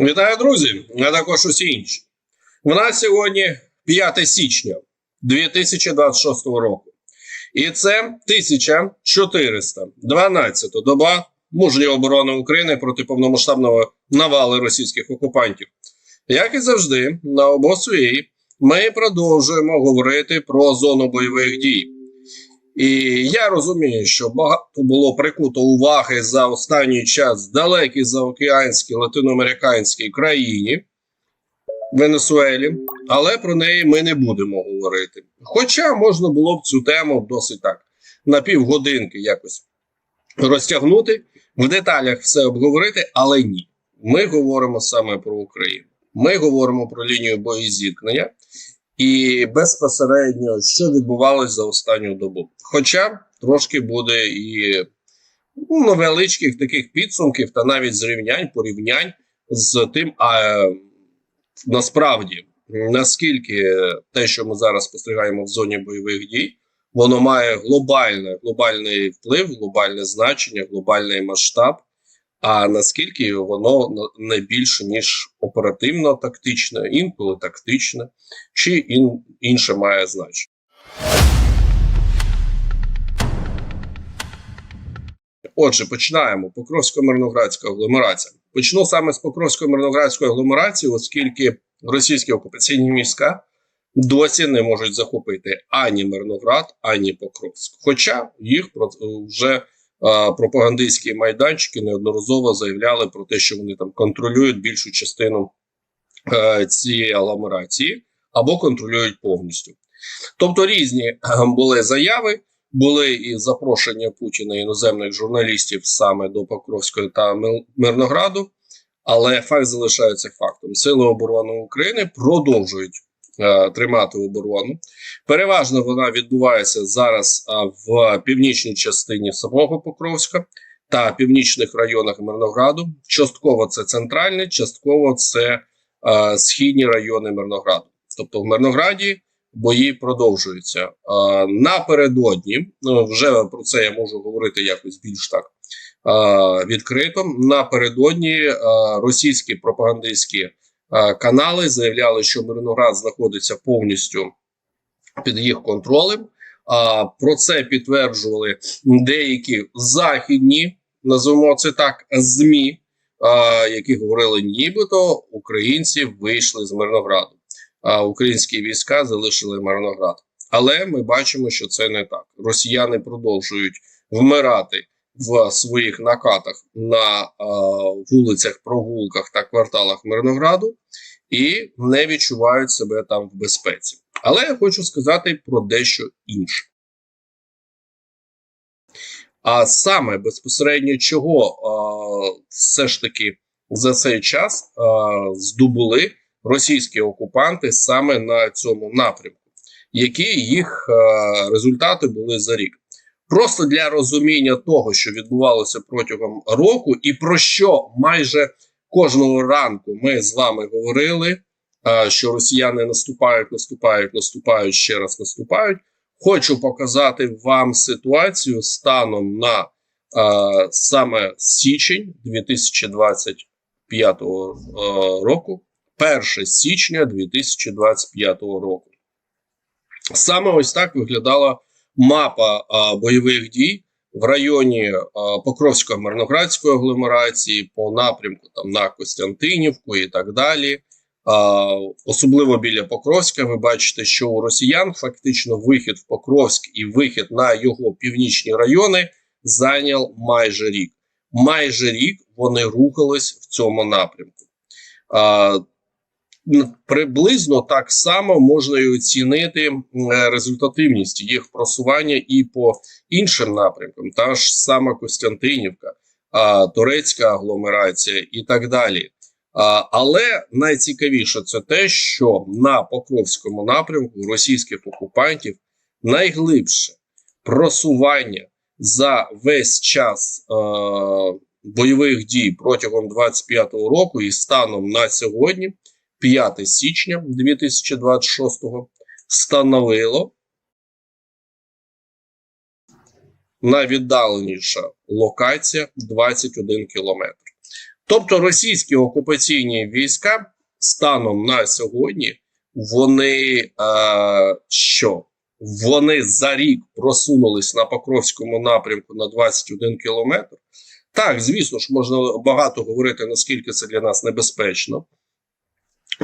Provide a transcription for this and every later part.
Вітаю, друзі, а також усі інші. У нас сьогодні 5 січня 2026 року. І це 1412 доба мужньої оборони України проти повномасштабного навали російських окупантів. Як і завжди, на обосуї ми продовжуємо говорити про зону бойових дій. І я розумію, що багато було прикуто уваги за останній час далекій заокеанській латиноамериканській країні Венесуелі, але про неї ми не будемо говорити. Хоча можна було б цю тему досить так на півгодинки якось розтягнути, в деталях все обговорити, але ні. Ми говоримо саме про Україну. Ми говоримо про лінію боєзіткнення і безпосередньо, що відбувалось за останню добу. Хоча трошки буде і ну, невеличких таких підсумків та навіть зрівнянь, порівнянь з тим, а насправді наскільки те, що ми зараз спостерігаємо в зоні бойових дій, воно має глобальне, глобальний вплив, глобальне значення, глобальний масштаб. А наскільки воно не більше ніж оперативно-тактичне, інколи тактичне, чи ін, інше має значення. Отже, починаємо. Покровсько-мирноградська агломерація. Почну саме з Покровсько-мирноградської агломерації, оскільки російські окупаційні війська досі не можуть захопити ані Мирноград, ані Покровськ. Хоча їх вже пропагандистські майданчики неодноразово заявляли про те, що вони там контролюють більшу частину е, цієї агломерації або контролюють повністю. Тобто різні е, були заяви, були і запрошення Путіна іноземних журналістів саме до Покровської та Мирнограду, але факт залишається фактом: Сили оборони України продовжують Е, тримати оборону. Переважно вона відбувається зараз в північній частині самого Покровська та північних районах Мирнограду. Частково це центральне, частково це е, східні райони Мирнограду. Тобто в Мирнограді бої продовжуються. Е, напередодні ну, вже про це я можу говорити якось більш так відкрито. Напередодні російські пропагандистські канали заявляли, що Мирноград знаходиться повністю під їх контролем. Про це підтверджували деякі західні, називаємо це так, змі, які говорили, нібито українці вийшли з Мирнограду, а українські війська залишили Мирноград. Але ми бачимо, що це не так. Росіяни продовжують вмирати в своїх накатах на е, вулицях, прогулках та кварталах Мирнограду і не відчувають себе там в безпеці. Але я хочу сказати про дещо інше. А саме безпосередньо чого е, все ж таки за цей час е, здобули російські окупанти саме на цьому напрямку, які їх е, результати були за рік. Просто для розуміння того, що відбувалося протягом року, і про що майже кожного ранку ми з вами говорили, що росіяни наступають, наступають, наступають ще раз наступають. Хочу показати вам ситуацію станом на а, саме січень 2025 року, 1 січня 2025 року. Саме ось так виглядала мапа бойових дій в районі покровсько мирноградської агломерації по напрямку там на Костянтинівку і так далі. Особливо біля Покровська, ви бачите, що у росіян фактично вихід в Покровськ і вихід на його північні райони зайняв майже рік. Майже рік вони рухались в цьому напрямку. Приблизно так само можна і оцінити результативність їх просування і по іншим напрямкам, та ж сама Костянтинівка, турецька агломерація і так далі. Але найцікавіше це те, що на Покровському напрямку російських окупантів найглибше просування за весь час е, бойових дій протягом 25-го року і станом на сьогодні 5 січня 2026 становило найвіддаленіша локація 21 кілометр. Тобто російські окупаційні війська станом на сьогодні вони е, що? Вони за рік просунулись на Покровському напрямку на 21 кілометр. Так, звісно ж, можна багато говорити, наскільки це для нас небезпечно,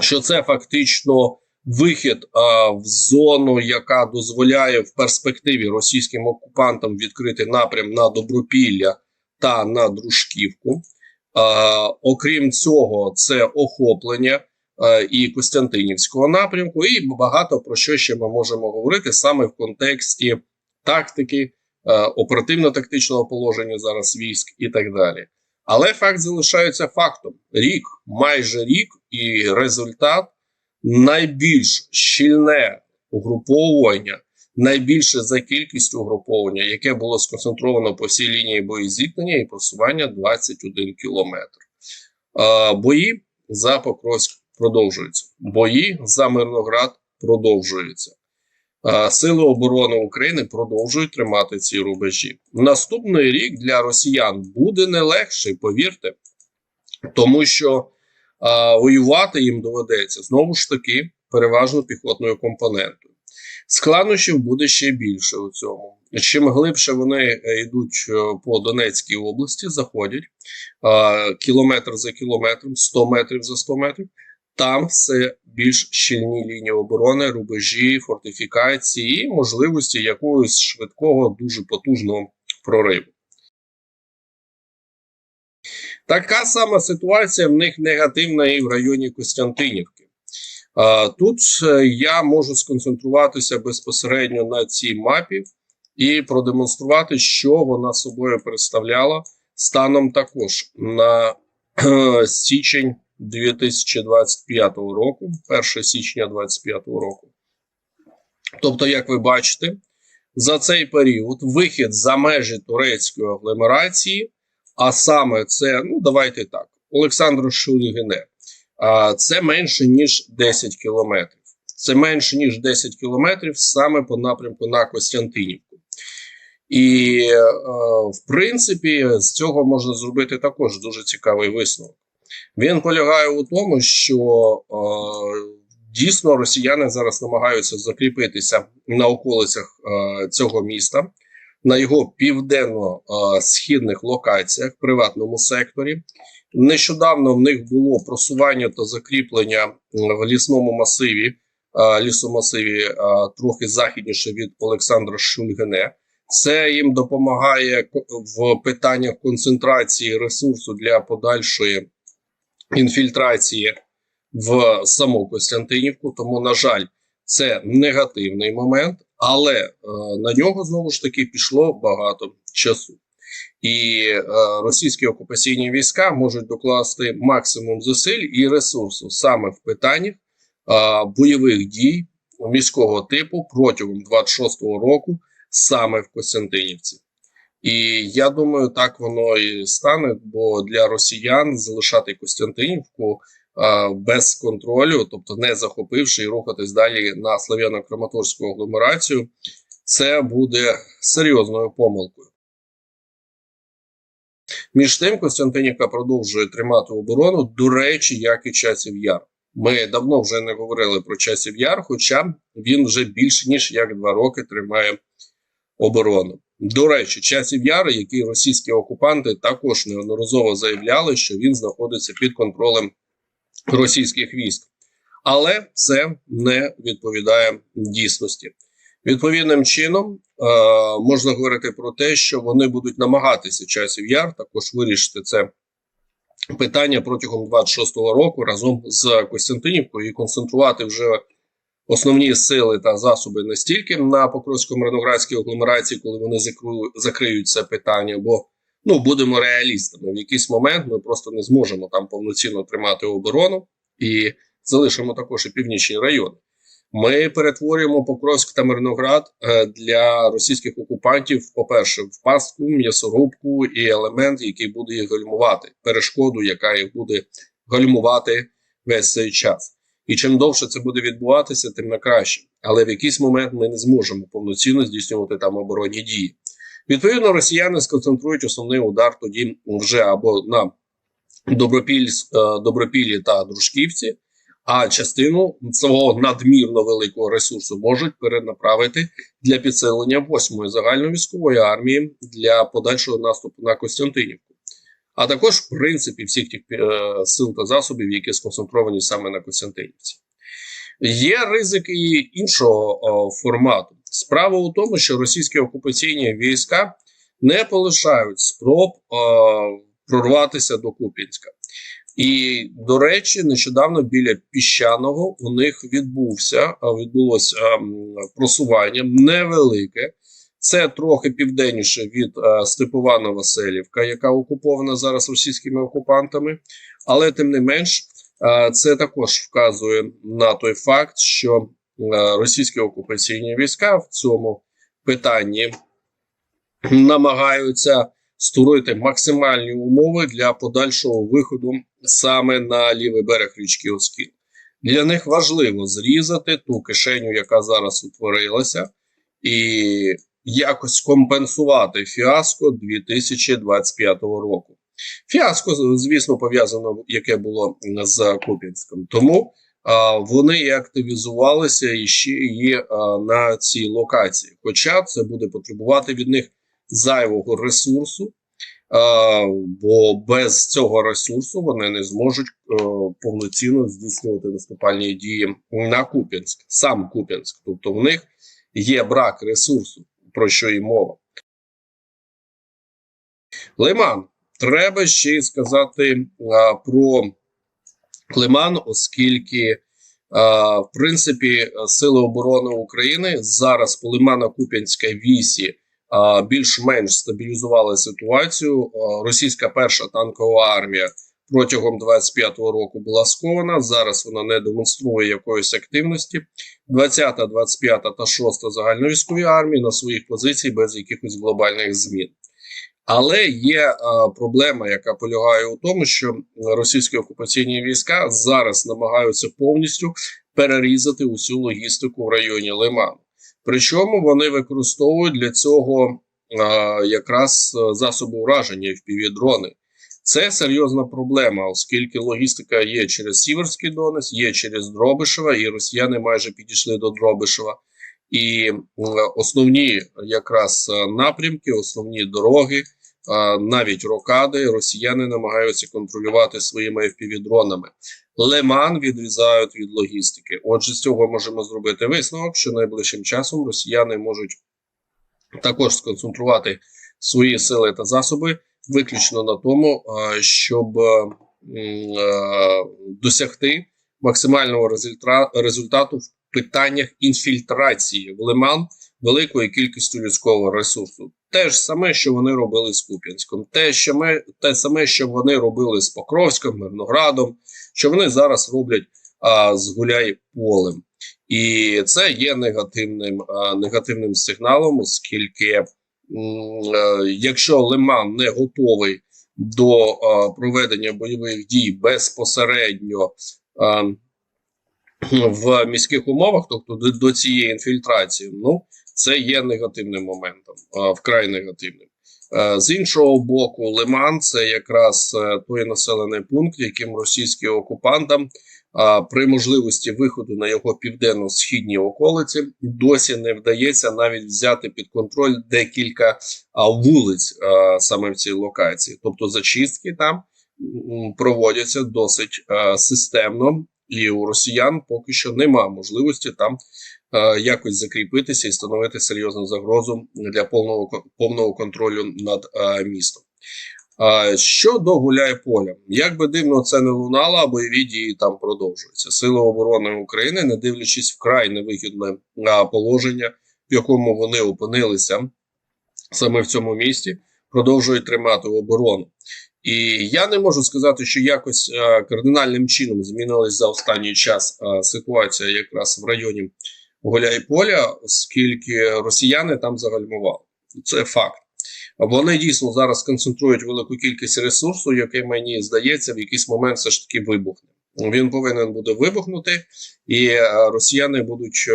що це фактично вихід а, в зону, яка дозволяє в перспективі російським окупантам відкрити напрям на Добропілля та на Дружківку. А, окрім цього, це охоплення і Костянтинівського напрямку, і багато про що ще ми можемо говорити саме в контексті тактики. Оперативно-тактичного положення зараз військ і так далі. Але факт залишається фактом: рік, майже рік, і результат найбільш щільне угруповування, найбільше за кількістю угруповання, яке було сконцентровано по всій лінії боєзіткнення і просування 21 кілометр. Бої за Покровськ продовжуються. Бої за Мирноград продовжуються. Сили оборони України продовжують тримати ці рубежі. Наступний рік для росіян буде не легший, повірте, тому що а, воювати їм доведеться знову ж таки переважно піхотною компонентою. Складнощів буде ще більше у цьому. Чим глибше вони е, йдуть е, по Донецькій області, заходять кілометр за кілометром, 100 метрів за 100 метрів. Там все більш щільні лінії оборони, рубежі, фортифікації і можливості якогось швидкого, дуже потужного прориву. Така сама ситуація в них негативна і в районі Костянтинівки. Тут е, я можу сконцентруватися безпосередньо на цій мапі і продемонструвати, що вона собою представляла станом також на січень 2025 року, 1 січня 2025 року. Тобто, як ви бачите, за цей період вихід за межі турецької агломерації, а саме це, ну давайте так, Олександр Шулігене, це менше ніж 10 кілометрів. Це менше ніж 10 кілометрів саме по напрямку на Костянтинівку. І, е, в принципі, з цього можна зробити також дуже цікавий висновок. Він полягає у тому, що е, дійсно росіяни зараз намагаються закріпитися на околицях е, цього міста, на його південно-східних локаціях приватному секторі. Нещодавно в них було просування та закріплення в лісному масиві, е, лісомасиві е, трохи західніше від Олександра Шульгене. Це їм допомагає в питаннях концентрації ресурсу для подальшої інфільтрації в саму Костянтинівку. Тому, на жаль, це негативний момент, але е, на нього знову ж таки пішло багато часу. І е, російські окупаційні війська можуть докласти максимум зусиль і ресурсу саме в питаннях е, бойових дій міського типу протягом 26-го року, саме в Костянтинівці. І я думаю, так воно і стане, бо для росіян залишати Костянтинівку а, без контролю, тобто не захопивши і рухатись далі на Слав'яно-Краматорську агломерацію, це буде серйозною помилкою. Між тим, Костянтинівка продовжує тримати оборону, до речі, як і часів яр. Ми давно вже не говорили про часів яр, хоча він вже більше ніж як два роки тримає оборону. До речі, часів яри, який російські окупанти також неодноразово заявляли, що він знаходиться під контролем російських військ, але це не відповідає дійсності. Відповідним чином е можна говорити про те, що вони будуть намагатися часів яр також вирішити це питання протягом 26-го року разом з Костянтинівкою і концентрувати вже основні сили та засоби не стільки на Покровсько-Мирноградській агломерації, коли вони закриють це питання, бо ну будемо реалістами. В якийсь момент ми просто не зможемо там повноцінно тримати оборону і залишимо також і північні райони. Ми перетворюємо Покровськ та Мирноград е, для російських окупантів, по-перше, в пастку, м'ясорубку і елемент, який буде їх гальмувати, перешкоду, яка їх буде гальмувати весь цей час. І чим довше це буде відбуватися, тим на краще. Але в якийсь момент ми не зможемо повноцінно здійснювати там оборонні дії. Відповідно, росіяни сконцентрують основний удар тоді вже або на Добропіль, е, Добропіллі та Дружківці, а частину свого надмірно великого ресурсу можуть перенаправити для підсилення 8-ї загальновійськової армії для подальшого наступу на Костянтинівку, а також в принципі всіх тих е, сил та засобів, які сконцентровані саме на Костянтинівці. Є ризики і іншого формату. Справа у тому, що російські окупаційні війська не полишають спроб прорватися до Куп'янська. І, до речі, нещодавно біля піщаного у них відбувся відбулося просування невелике. Це трохи південніше від Степована Васильівка, яка окупована зараз російськими окупантами, але тим не менш. Це також вказує на той факт, що російські окупаційні війська в цьому питанні намагаються створити максимальні умови для подальшого виходу саме на лівий берег річки Оскіл. Для них важливо зрізати ту кишеню, яка зараз утворилася, і якось компенсувати фіаско 2025 року. Фіаско, звісно, пов'язано, яке було з Куп'янськом. Тому а, вони і активізувалися і ще і а, на цій локації. Хоча це буде потребувати від них зайвого ресурсу, а, бо без цього ресурсу вони не зможуть а, повноцінно здійснювати наступальні дії на Куп'янськ, сам Куп'янськ. Тобто в них є брак ресурсу, про що і мова. Лиман. Треба ще й сказати а, про Лиман, оскільки, а, в принципі, Сили оборони України зараз по Лимано-Куп'янській вісі а, більш-менш стабілізували ситуацію. А, російська перша танкова армія протягом 25-го року була скована. Зараз вона не демонструє якоїсь активності. 20-та, 25-та та 6-та загальновійськові армії на своїх позиціях без якихось глобальних змін. Але є а, проблема, яка полягає у тому, що російські окупаційні війська зараз намагаються повністю перерізати усю логістику в районі Лиману. Причому вони використовують для цього а, якраз засоби ураження впівдрони. Це серйозна проблема, оскільки логістика є через Сіверський Донець, є через Дробишева, і росіяни майже підійшли до Дробишева. І основні якраз напрямки, основні дороги, навіть рокади, росіяни намагаються контролювати своїми FPV-дронами. Леман відрізають від логістики. Отже, з цього можемо зробити висновок, що найближчим часом росіяни можуть також сконцентрувати свої сили та засоби виключно на тому, щоб досягти максимального результату в питаннях інфільтрації в лиман великою кількістю людського ресурсу. Те ж саме, що вони робили з Куп'янськом, те, що ми, те саме, що вони робили з Покровськом, Мирноградом, що вони зараз роблять а, з Гуляй полем. І це є негативним а, негативним сигналом, оскільки, якщо Лиман не готовий до проведення бойових дій безпосередньо. В міських умовах, тобто до, цієї інфільтрації, ну це є негативним моментом, вкрай негативним. З іншого боку, Лиман це якраз е, той населений пункт, яким російським окупантам при можливості виходу на його південно-східні околиці досі не вдається навіть взяти під контроль декілька вулиць саме в цій локації. Тобто зачистки там проводяться досить системно і у росіян поки що нема можливості там якось закріпитися і становити серйозну загрозу для повного повного контролю над містом. Щодо гуляй поля, як би дивно це не лунало, бойові дії там продовжуються. Сили оборони України, не дивлячись вкрай невигідне положення, в якому вони опинилися саме в цьому місті, продовжують тримати оборону. І я не можу сказати, що якось кардинальним чином змінилась за останній час ситуація якраз в районі Гуляйполя, оскільки росіяни там загальмували. Це факт. Вони дійсно зараз концентрують велику кількість ресурсу, який мені здається, в якийсь момент все ж таки вибухне. Він повинен буде вибухнути, і е, росіяни будуть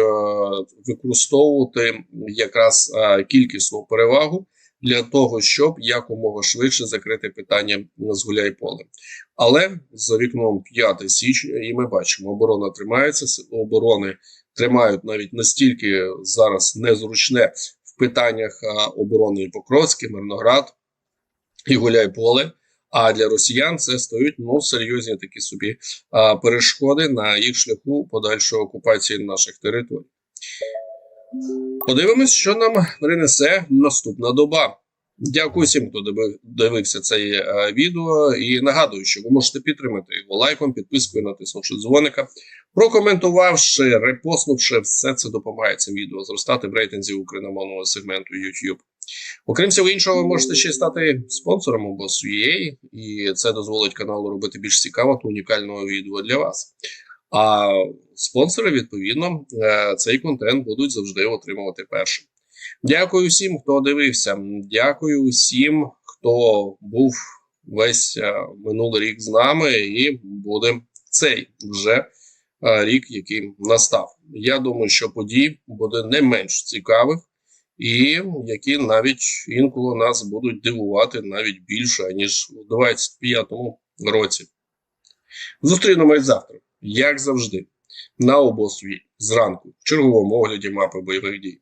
використовувати якраз кількісну перевагу для того, щоб якомога швидше закрити питання з Гуляйполем. Але за вікном 5 січня, і ми бачимо, оборона тримається, оборони тримають навіть настільки зараз незручне питаннях оборони і Мирноград і Гуляйполе. А для росіян це стають ну серйозні такі собі а, перешкоди на їх шляху подальшої окупації наших територій. Подивимось, що нам принесе наступна доба. Дякую всім, хто дивився це е, відео. І нагадую, що ви можете підтримати його лайком, підпискою, натиснувши дзвоника, прокоментувавши, репостнувши, все це допомагає цим відео зростати в рейтинзі україномовного сегменту YouTube. Окрім всього іншого, ви можете ще стати спонсором або UA, і це дозволить каналу робити більш цікавого та унікального відео для вас. А спонсори, відповідно, е, цей контент будуть завжди отримувати першим. Дякую всім, хто дивився. Дякую всім, хто був весь е, минулий рік з нами, і буде цей вже е, рік, який настав. Я думаю, що подій буде не менш цікавих, і які навіть інколи нас будуть дивувати навіть більше, ніж у 25-му році. Зустрінемось завтра, як завжди, на обосві зранку, в черговому огляді мапи бойових дій.